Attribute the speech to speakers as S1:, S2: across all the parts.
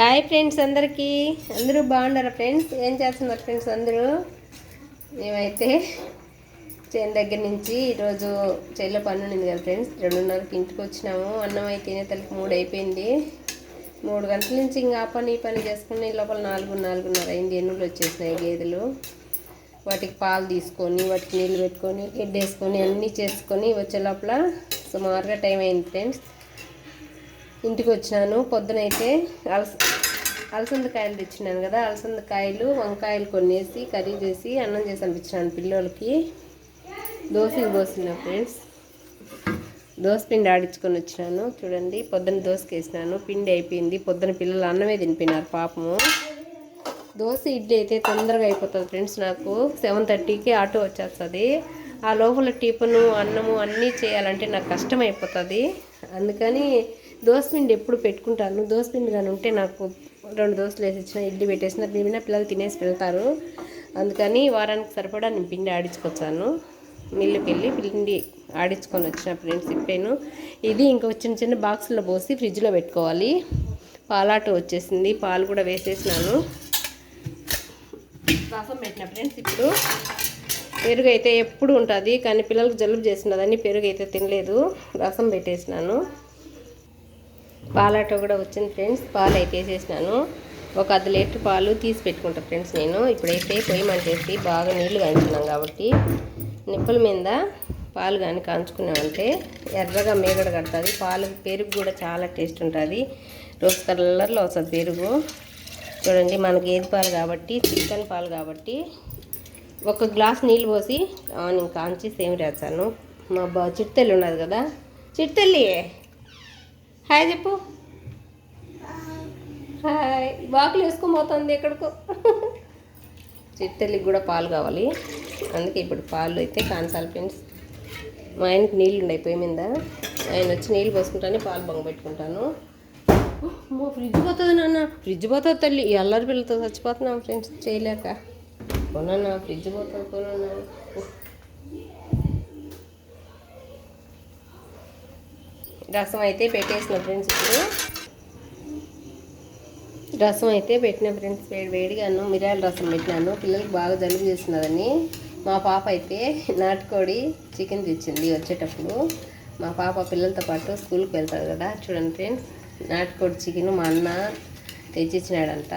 S1: Hi friends అందరికీ. అందరూ బాగున్నారా ఫ్రెండ్స్? ఏం చేస్తున్నారు ఫ్రెండ్స్ అందరూ? మేమైతే చేను దగ్గర నుంచి ఈరోజు చేలో పని ఉంది కదా ఫ్రెండ్స్. రెండున్నరకి ఇంటికి వచ్చినాము. అన్నం అయితేనే తలకి మూడు అయిపోయింది. మూడు గంటల నుంచి ఇంకా ఆ పని ఈ పని చేసుకుని లోపల నాలుగు నాలుగున్నర అయింది. ఎన్నులు వచ్చేసినాయి గేదెలు. వాటికి పాలు తీసుకొని వాటికి నీళ్ళు పెట్టుకొని గడ్డేసుకొని అన్నీ చేసుకొని వచ్చే లోపల సుమారుగా టైం అయింది ఫ్రెండ్స్. ఇంటికి వచ్చినాను. పొద్దునైతే అలస అలసందకాయలు తెచ్చినాను కదా అలసందకాయలు వంకాయలు కొనేసి కర్రీ చేసి అన్నం చేసి అనిపించినాను పిల్లలకి దోశకి పోసిన ఫ్రెండ్స్. దోశ పిండి ఆడించుకొని వచ్చినాను. చూడండి పొద్దున దోశకి వేసినాను. పిండి అయిపోయింది. పొద్దున పిల్లలు అన్నమే తినిపోయినారు పాపము. దోశ ఇడ్లీ అయితే తొందరగా అయిపోతుంది ఫ్రెండ్స్ నాకు. సెవెన్ థర్టీకి ఆటో వచ్చేస్తుంది. ఆ లోపల టిఫను అన్నము అన్నీ చేయాలంటే నాకు కష్టం అయిపోతుంది. అందుకని దోసపిండి ఎప్పుడు పెట్టుకుంటాను. దోసపిండి కానీ ఉంటే నాకు రెండు దోశలు వేసి ఇచ్చిన ఇడ్లీ పెట్టేసిన దీని పిల్లలు తినేసి వెళ్తారు. అందుకని వారానికి సరిపడా నేను పిండి ఆడించుకొచ్చాను. మిల్లుకి వెళ్ళి పిండి ఆడించుకొని వచ్చిన ఫ్రెండ్స్ ఇప్పేను ఇది ఇంకో చిన్న చిన్న బాక్సులో పోసి ఫ్రిడ్జ్లో పెట్టుకోవాలి. పాలాట వచ్చేసింది. పాలు కూడా వేసేసినాను. రసం పెట్టిన ఫ్రెండ్స్ ఇప్పుడు పెరుగు అయితే ఎప్పుడు ఉంటుంది కానీ పిల్లలకు జలుబు చేసినదని పెరుగు అయితే తినలేదు. రసం పెట్టేసినాను. పాలాట కూడా వచ్చింది ఫ్రెండ్స్. పాలు అయితే వేసేసినాను. ఒక అర్ధ లీటర్ పాలు తీసి పెట్టుకుంటా ఫ్రెండ్స్ నేను. ఇప్పుడైతే పొయ్యి మంటేసి బాగా నీళ్ళు కాంచున్నాం కాబట్టి నిప్పుల మీద పాలు కానీ కాంచుకున్నామంటే ఎర్రగా మేగడ కడుతుంది. పాలు పెరుగు కూడా చాలా టేస్ట్ ఉంటుంది. రోజ్ కలర్లో వస్తుంది పెరుగు. చూడండి మన గేదె పాలు కాబట్టి చికెన్ పాలు కాబట్టి ఒక గ్లాస్ నీళ్ళు పోసి నేను కాంచి సేమ్ చేస్తాను. మా బా చిట్టెల్లి ఉన్నది కదా. చిట్టెల్లి హాయ్ చెప్పు. హాయ్. బాకులు వేసుకొని పోతుంది ఎక్కడికో. చిట్టెల్లికి కూడా పాలు కావాలి. అందుకే ఇప్పుడు పాలు అయితే కాంచాలి ఫ్రెండ్స్. మా ఆయనకి నీళ్ళు ఉన్నాయి పొయ్యి మీద. ఆయన వచ్చి నీళ్ళు పోసుకుంటానే పాలు బొంగ పెట్టుకుంటాను. మా ఫ్రిడ్జ్ పోతుంది నాన్న. ఫ్రిడ్జ్ పోతుంది తల్లి. అల్లరి పిల్లలతో చచ్చిపోతున్నాం ఫ్రెండ్స్ చేయలేక. కొనన్నా ఫ్రిడ్జ్ పోతుంది కొనన్నా. రసం అయితే పెట్టేసిన ఫ్రెండ్స్ ఇప్పుడు. రసం అయితే పెట్టిన ఫ్రెండ్స్ వేడి వేడిగాను మిరియాల రసం పెట్టినాను. పిల్లలకి బాగా జలుబు చేస్తున్నదని. మా పాప అయితే నాటుకోడి చికెన్ తెచ్చింది వచ్చేటప్పుడు. మా పాప పిల్లలతో పాటు స్కూల్కి వెళ్తారు కదా. చూడండి ఫ్రెండ్స్ నాటుకోడి చికెన్ మా అన్న తెచ్చిచ్చినాడంట.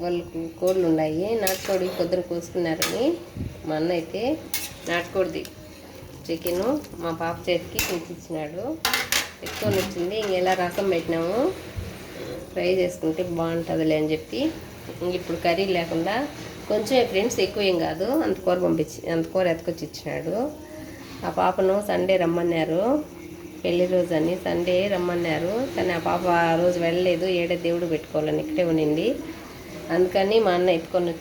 S1: వాళ్ళకు కోళ్ళు ఉన్నాయి. నాటుకోడి పొద్దున కోసుకున్నారని మా అన్న అయితే నాటుకోడిది చికెను మా పాప చేతికి తెచ్చిచ్చినాడు ఎత్తుకొని వచ్చింది ఇంకెలా రసం పెట్టినాము? ఫ్రై చేసుకుంటే బాగుంటుందిలే అని చెప్పి. ఇప్పుడు కర్రీ లేకుండా కొంచెం ఫ్రెండ్స్ ఎక్కువ ఏం కాదు. అంత కూర పంపించి అంత కూర ఎత్తుకొచ్చి ఇచ్చినాడు. ఆ పాపను సండే రమ్మన్నారు. పెళ్ళి రోజు అని సండే రమ్మన్నారు. కానీ ఆ పాప ఆ రోజు వెళ్ళలేదు. ఏడే దేవుడు పెట్టుకోవాలని ఇక్కడే ఉండింది. అందుకని మా అన్న ఎత్తుకొని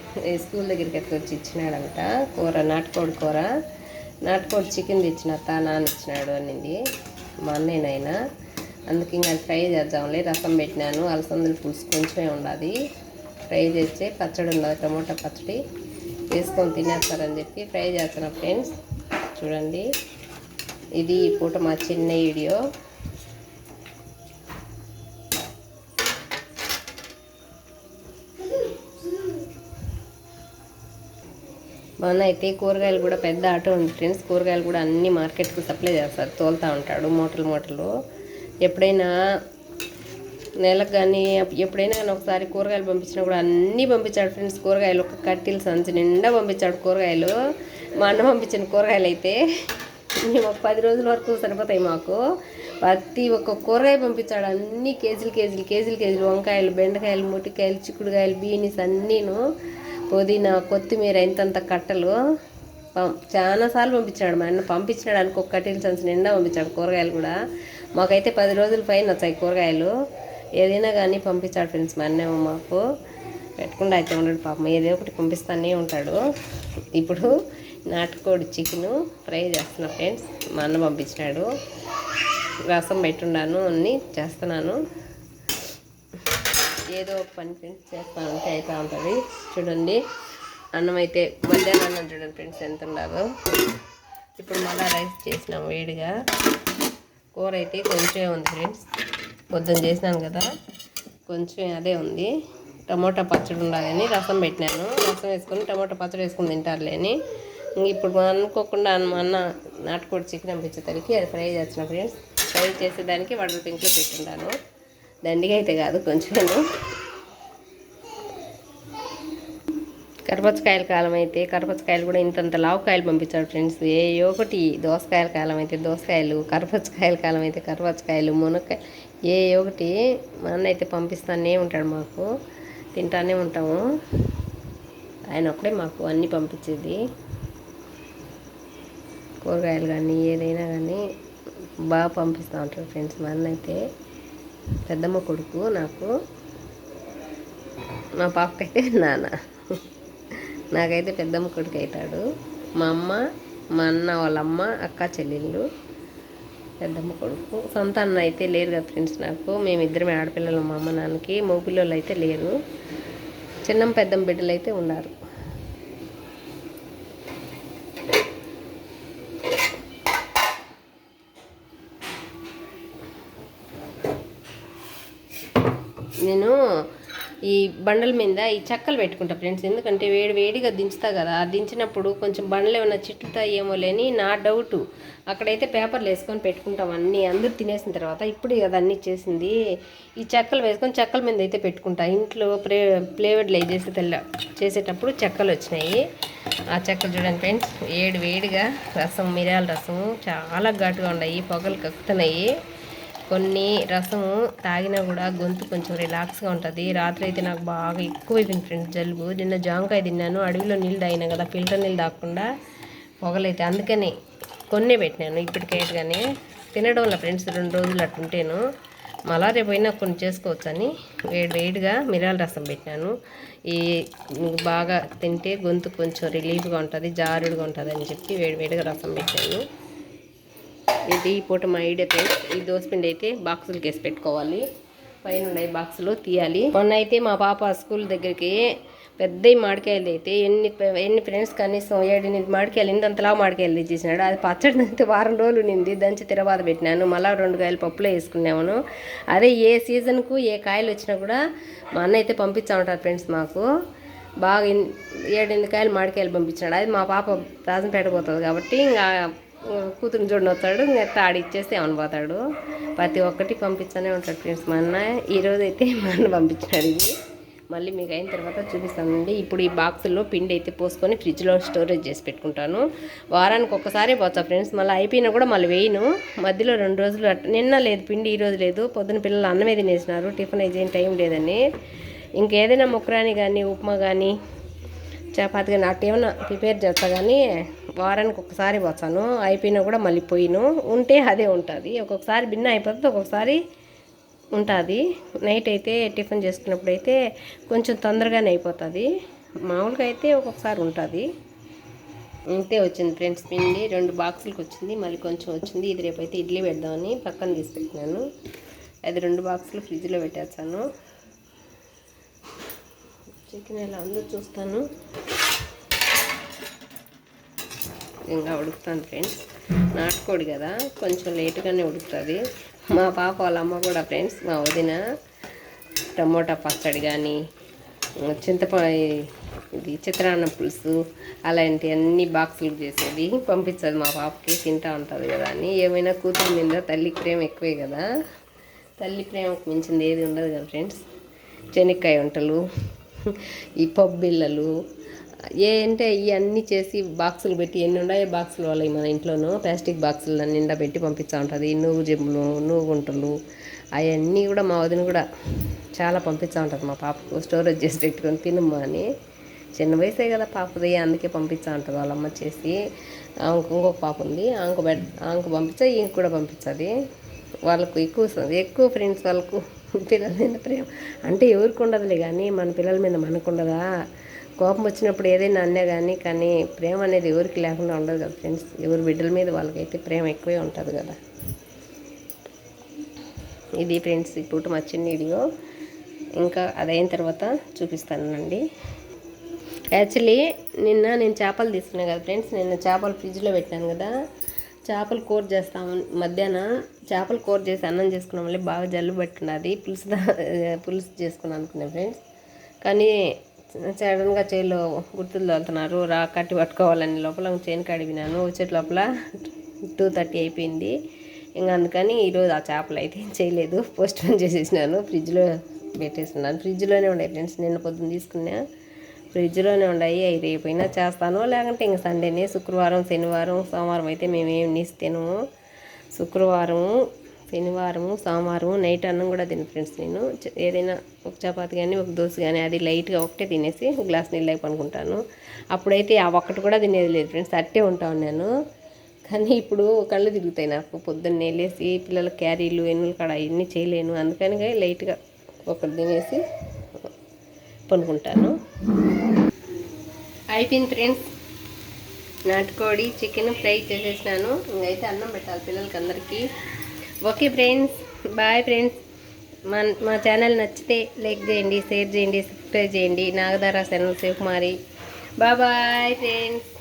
S1: స్కూల్ దగ్గరికి ఎత్తుకొచ్చి ఇచ్చినాడంట. కూర నాటుకోడి కూర. నాటుకోడి చికెన్ తెచ్చిన తా నాన్న ఇచ్చినాడు అనింది మా అన్నయ్యనైనా. అందుకే ఇంకా ఫ్రై చేద్దాంలే రసం పెట్టినాను. అలసందలు పులుసు కొంచెమే ఉండాలి. ఫ్రై చేస్తే పచ్చడి ఉండదు టమోటా పచ్చడి వేసుకొని తినేస్తారని చెప్పి ఫ్రై చేస్తున్నా ఫ్రెండ్స్. చూడండి. ఇది ఈ పూట మా చిన్న వీడియో. మా అయితే కూరగాయలు కూడా పెద్ద ఆటో ఉంది ఫ్రెండ్స్. కూరగాయలు కూడా అన్ని మార్కెట్కి సప్లై చేస్తారు. తోలుతూ ఉంటాడు మూటలు మూటలు ఎప్పుడైనా నెలకు కానీ ఎప్పుడైనా కానీ ఒకసారి కూరగాయలు పంపించినా కూడా అన్నీ పంపించాడు ఫ్రెండ్స్. కూరగాయలు ఒక కట్టిల సంచి నిండా పంపించాడు కూరగాయలు. మా అన్న పంపించిన కూరగాయలు అయితే మేము ఒక పది రోజుల వరకు సరిపోతాయి మాకు. ప్రతి ఒక్క కూరగాయ పంపించాడు. అన్ని కేజీలు కేజీలు కేజీలు కేజీలు వంకాయలు బెండకాయలు మొట్టికాయలు చిక్కుడుకాయలు బీనీస్ అన్నీను పుదీనా కొత్తిమీర ఇంతంత కట్టలు. పం- చాలా సార్లు పంపించాడు మా అన్న. పంపించినాడు అనుకో కటిల్ సన్స్ నిండా పంపించాడు కూరగాయలు కూడా. మాకైతే పది రోజుల పైన వచ్చాయి కూరగాయలు. ఏదైనా కానీ పంపించాడు ఫ్రెండ్స్ మా అన్నేమో మాకు. పెట్టకుండా అయితే ఉండడు పాపం. ఏదో ఒకటి పంపిస్తానే ఉంటాడు. ఇప్పుడు నాటుకోడి చికెను ఫ్రై చేస్తున్నా ఫ్రెండ్స్ మా అన్న పంపించినాడు. రసం పెట్టున్నాను అన్నీ చేస్తున్నాను. ఏదో ఒక పని ఫ్రెండ్స్ చేస్తా ఉంటే అవుతూ ఉంటుంది. చూడండి. అన్నం అయితే మధ్యాహ్నం అన్నం చూడండి ఫ్రెండ్స్ ఎంత ఉండాలో ఇప్పుడు మళ్ళీ రైస్ చేసినాం వేడిగా. కూర అయితే కొంచెమే ఉంది ఫ్రెండ్స్ పొద్దున్న చేసినాను కదా. కొంచెం అదే ఉంది. టమోటా పచ్చడి ఉండాలని రసం పెట్టినాను. రసం వేసుకొని టమోటా పచ్చడి వేసుకుని తింటారులేని ఇంక ఇప్పుడు అనుకోకుండా మా అన్న నాటుకోడి చికెన్ పంపించేసరికి అది ఫ్రై చేసిన ఫ్రెండ్స్ ఫ్రై చేసేదానికి వడల పింక్లో ఉండాను దండిగా అయితే కాదు కొంచెం కరపచ్చకాయల కాలం అయితే కరపచ్చకాయలు కూడా ఇంతంత లావుకాయలు పంపించాడు ఫ్రెండ్స్. ఏ ఒకటి దోసకాయల కాలం అయితే దోసకాయలు కరపచ్చకాయల కాలం అయితే కరపచ్చకాయలు మునక్కాయ ఏ ఒకటి మా అన్న అయితే పంపిస్తానే ఉంటాడు మాకు. తింటానే ఉంటాము. ఆయన ఒక్కడే మాకు అన్నీ పంపించేది. కూరగాయలు కానీ ఏదైనా కానీ బాగా పంపిస్తూ ఉంటాడు ఫ్రెండ్స్ మా అన్న అయితే పెద్దమ్మ కొడుకు నాకు మా పాపకైతే నాన్న. నాకైతే పెద్దమ్మ కొడుకు అవుతాడు. మా అమ్మ మా అన్న వాళ్ళ అమ్మ అక్క చెల్లెళ్ళు పెద్దమ్మ కొడుకు. సొంత అన్న అయితే లేరు కదా ఫ్రెండ్స్ నాకు. మేమిద్దరమే ఆడపిల్లలు మా అమ్మ నాన్నకి మగపిల్లలు అయితే లేరు. చిన్నమ్మ పెద్దమ్మ బిడ్డలు అయితే ఉన్నారు నేను ఈ బండల మీద ఈ చెక్కలు పెట్టుకుంటా ఫ్రెండ్స్. ఎందుకంటే వేడి వేడిగా దించుతా కదా. దించినప్పుడు కొంచెం బండలు ఏమైనా చిట్టుతాయేమో లేని నా డౌటు అక్కడైతే పేపర్లు వేసుకొని పెట్టుకుంటాం అన్నీ. అందరూ తినేసిన తర్వాత ఇప్పుడు కదా అన్నీ చేసింది. ఈ చెక్కలు వేసుకొని చెక్కల మీద అయితే పెట్టుకుంటా. ఇంట్లో ప్లే ప్లేవెడ్లు అవి తెల్ల చేసేటప్పుడు చెక్కలు వచ్చినాయి. ఆ చెక్కలు చూడండి ఫ్రెండ్స్. వేడి వేడిగా రసం మిరియాల రసం చాలా ఘాటుగా ఉన్నాయి. పొగలు కక్కుతున్నాయి. కొన్ని రసము తాగినా కూడా గొంతు కొంచెం రిలాక్స్గా ఉంటుంది. రాత్రి అయితే నాకు బాగా ఎక్కువ ఫ్రెండ్స్ జలుబు. నిన్న జామకాయ తిన్నాను. అడవిలో నీళ్ళు తాగినా కదా ఫిల్టర్ నీళ్ళు తాగకుండా పొగలైతే అందుకని కొన్నే పెట్టినాను ఇప్పటికైతే కానీ తినడంలో ఫ్రెండ్స్ రెండు రోజులు అట్టుంటేను మళ్ళా రేపు అయినా కొన్ని చేసుకోవచ్చు అని వేడి వేడిగా మిరాల రసం పెట్టినాను. ఈ బాగా తింటే గొంతు కొంచెం రిలీఫ్గా ఉంటుంది జారుడుగా ఉంటుంది అని చెప్పి వేడి వేడిగా రసం పెట్టాను. ఇది ఈ పూట మా ఐడియా ఫ్రెండ్స్ ఈ దోసపిండి అయితే బాక్సులకి వేసి పెట్టుకోవాలి. పైన ఉన్నాయి బాక్సులు తీయాలి. మొన్న అయితే మా పాప స్కూల్ దగ్గరికి పెద్ద మాడికాయలు అయితే ఎన్ని ఎన్ని ఫ్రెండ్స్ కనీసం ఏడెనిమిది మాడికాయలు ఇంతంతలా మాడికాయలు తెచ్చేసినాడు. అది పచ్చడి అయితే వారం రోజులు నింది దంచి తిరబాత పెట్టినాను. మళ్ళీ రెండు కాయలు పప్పులో వేసుకున్నాము అదే ఏ సీజన్కు ఏ కాయలు వచ్చినా కూడా మా అన్న అయితే పంపించా ఉంటారు ఫ్రెండ్స్ మాకు. బాగా ఏడెనిమిది కాయలు మాడికాయలు పంపించినాడు. అది మా పాప రాజంపేట పోతుంది కాబట్టి ఇంకా కూతురు చూడని వస్తాడు తాడు ఆడిచ్చేస్తే ఏమని పోతాడు. ప్రతి ఒక్కటి పంపిస్తూనే ఉంటాడు ఫ్రెండ్స్. మా అన్న ఈరోజు అయితే మా అన్న పంపించినాడు ఇది. మళ్ళీ మీకు అయిన తర్వాత చూపిస్తానండి. ఇప్పుడు ఈ బాక్సుల్లో పిండి అయితే పోసుకొని ఫ్రిడ్జ్లో స్టోరేజ్ చేసి పెట్టుకుంటాను. వారానికి ఒక్కసారి పోతా ఫ్రెండ్స్. మళ్ళీ అయిపోయినా కూడా మళ్ళీ వేయను. మధ్యలో రెండు రోజులు నిన్న లేదు పిండి ఈ రోజు లేదు. పొద్దున పిల్లలు అన్నమే తినేసినారు. టిఫిన్ అయితే టైం లేదని. ఇంకేదైనా ముక్కరాని కానీ ఉప్మా కానీ చపాతి కానీ అట్టు ఏమైనా ప్రిపేర్ చేస్తా కానీ వారానికి ఒకసారి పోతాను. అయిపోయినా కూడా మళ్ళీ పోయిను. ఉంటే అదే ఉంటుంది. ఒక్కొక్కసారి భిన్న అయిపోతుంది ఒక్కొక్కసారి ఉంటుంది. నైట్ అయితే టిఫిన్ చేసుకున్నప్పుడు అయితే కొంచెం తొందరగానే అయిపోతుంది. మామూలుగా అయితే ఒక్కొక్కసారి ఉంటుంది. ఇంతే వచ్చింది ఫ్రెండ్స్ పిండి రెండు బాక్సులకు వచ్చింది. మళ్ళీ కొంచెం వచ్చింది. ఇది రేపు అయితే ఇడ్లీ పెడదామని పక్కన తీసి పెట్టినాను అది రెండు బాక్సులు ఫ్రిడ్జ్లో పెట్టేస్తాను. చికెన్ ఎలా ఉందో చూస్తాను. ఇంకా ఉడుకుతాను ఫ్రెండ్స్. నాటుకోడి కదా కొంచెం లేటుగానే ఉడుకుతుంది. మా పాప వాళ్ళ అమ్మ కూడా ఫ్రెండ్స్ మా వదిన టమోటా పచ్చడి కానీ చింతపాయ ఇది చిత్రాన్న పులుసు అలాంటి అన్ని బాక్సులు చేసేది పంపించదు మా పాపకి తింటా ఉంటుంది కదా అని. ఏమైనా కూతురు మీద తల్లి ప్రేమ ఎక్కువే కదా తల్లి ప్రేమకు మించింది ఏది ఉండదు కదా ఫ్రెండ్స్. శనక్కాయ వంటలు ఈ పబ్బిళ్ళలు ఏ అంటే ఇవన్నీ చేసి బాక్సులు పెట్టి ఎన్ని ఉన్నాయో బాక్సులు వాళ్ళవి మన ఇంట్లోనూ ప్లాస్టిక్ బాక్సులు నిండా పెట్టి పంపిస్తూ ఉంటుంది నువ్వు జమ్ములు నువ్వు గుంటలు అవన్నీ కూడా మా వదిన కూడా చాలా పంపిస్తూ ఉంటుంది. మా పాపకు స్టోరేజ్ చేసి పెట్టుకొని తినమ్మా అని. చిన్న వయసే కదా పాపది అందుకే పంపిస్తూ ఉంటుంది వాళ్ళమ్మ చేసి. ఆమెకు ఇంకొక పాప ఉంది ఆమెకు బెడ్ ఆమెకు పంపించా ఇంక కూడా పంపించాలి వాళ్ళకు ఎక్కువ ఎక్కువ ఫ్రెండ్స్ వాళ్ళకు పిల్లల మీద ప్రేమ. అంటే ఎవరికి ఉండదులే కానీ మన పిల్లల మీద మనకు ఉండదా? కోపం వచ్చినప్పుడు ఏదైనా అన్నా కానీ కానీ ప్రేమ అనేది ఎవరికి లేకుండా ఉండదు కదా ఫ్రెండ్స్. ఎవరి బిడ్డల మీద వాళ్ళకైతే ప్రేమ ఎక్కువే ఉంటుంది కదా. ఇది ఫ్రెండ్స్ ఇప్పుడు మా చిన్న వీడియో. ఇంకా అదైన తర్వాత చూపిస్తానండి. యాక్చువల్లీ నిన్న నేను చేపలు తీసుకున్నాను కదా ఫ్రెండ్స్. నిన్న చేపలు ఫ్రిడ్జ్లో పెట్టాను కదా. చేపల కూర చేస్తాము. మధ్యాహ్నం చేపల కూర చేసి అన్నం చేసుకున్నాం. మళ్ళీ బాగా జల్లు పట్టున్నది పులుసు పులుసు చేసుకున్నాను అనుకున్నాను ఫ్రెండ్స్. కానీ సడన్గా చేలో గుర్తులు తోలుతున్నారు. రా కట్టి పట్టుకోవాలని లోపల చేను కడిగినాను. వచ్చే లోపల టూ థర్టీ అయిపోయింది. ఇంకా అందుకని ఈరోజు ఆ చేపలు అయితే చేయలేదు. పోస్ట్ పోన్ చేసేసినాను. ఫ్రిడ్జ్లో పెట్టేస్తున్నాను ఫ్రిడ్జ్లోనే ఉన్నాయి ఫ్రెండ్స్. నిన్న పొద్దున్న తీసుకున్నా. ఫ్రిడ్జ్లోనే ఉన్నాయి అవి రేపైనా చేస్తాను. లేకుంటే ఇంక సండేనే శుక్రవారం శనివారం సోమవారం అయితే మేము ఏం నీసి తినము శుక్రవారం శనివారం సోమవారం నైట్ అన్నం కూడా తిను ఫ్రెండ్స్ నేను. ఏదైనా ఒక చపాతి కానీ ఒక దోశ కానీ అది లైట్గా ఒకటే తినేసి గ్లాస్ నీళ్ళు పనుకుంటాను అప్పుడైతే ఆ ఒక్కటి కూడా తినేది లేదు ఫ్రెండ్స్. అట్టే ఉంటాను నేను కానీ ఇప్పుడు కళ్ళు తిరుగుతాయి నాకు. పొద్దున్నే లేసి పిల్లల క్యారీలు ఎన్నుల కాడ అవన్నీ చేయలేను. అందుకని లైట్గా ఒకటి తినేసి పనుకుంటాను. అయిపోయింది ఫ్రెండ్స్. నాటుకోడి చికెన్ ఫ్రై చేసేసినాను. ఇంకైతే అన్నం పెట్టాలి పిల్లలకి అందరికీ ఓకే ఫ్రెండ్స్. Bye friends. మా మా ఛానల్ నచ్చితే లైక్ చేయండి షేర్ చేయండి సబ్స్క్రైబ్ చేయండి. Nagadhara channel Sivakumari bye friends.